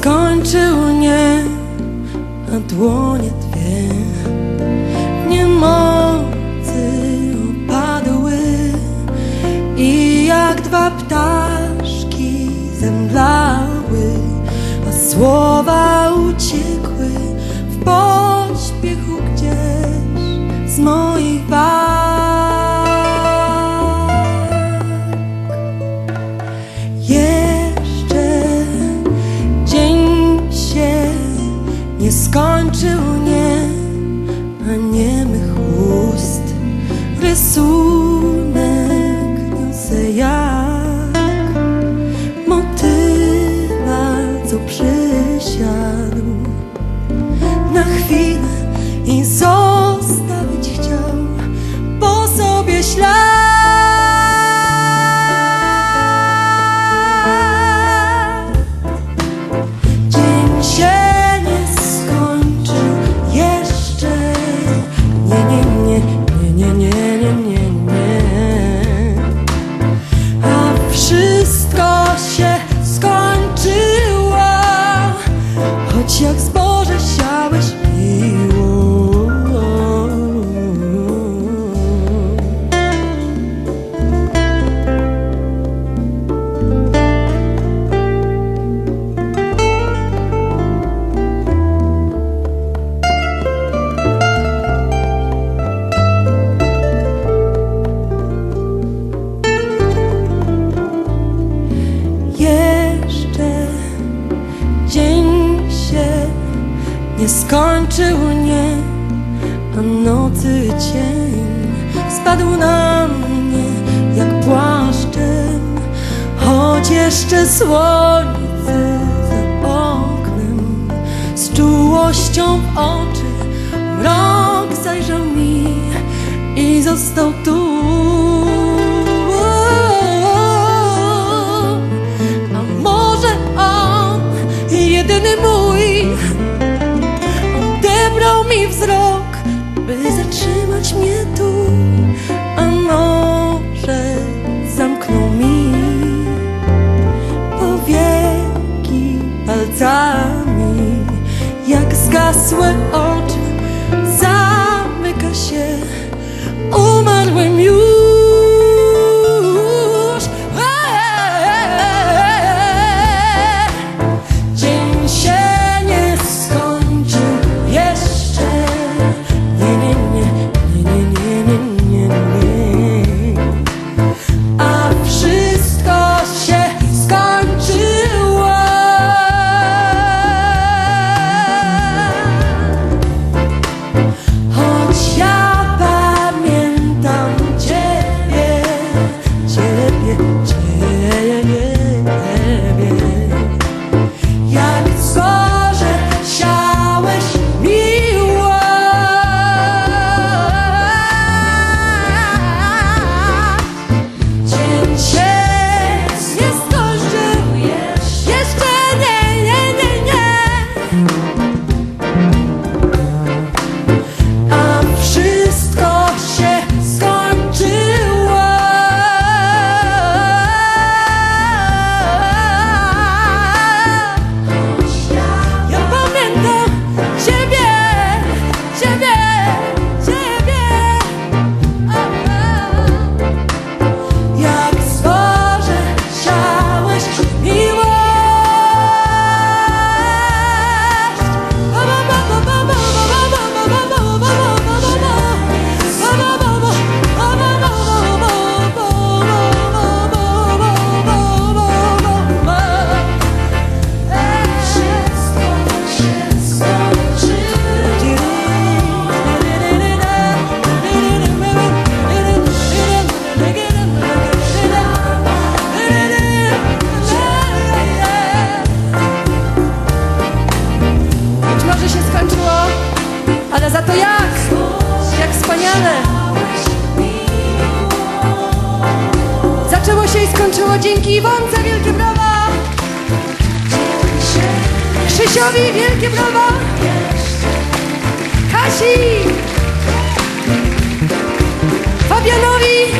skończył nie a dłonie dwie. Niemocy opadły i jak dwa ptaszki zemdlały. skończył nie, a nocy cień spadł na mnie jak płaszczem, choć jeszcze słońce za oknem z czułością w oczy mrok zajrzał mi i został tu. a za to jak, jak wspaniale. Zaczęło się i skończyło dzięki Iwonce, wielkie brawa! Krzysiowi, wielkie brawa! Kasi! Fabianowi!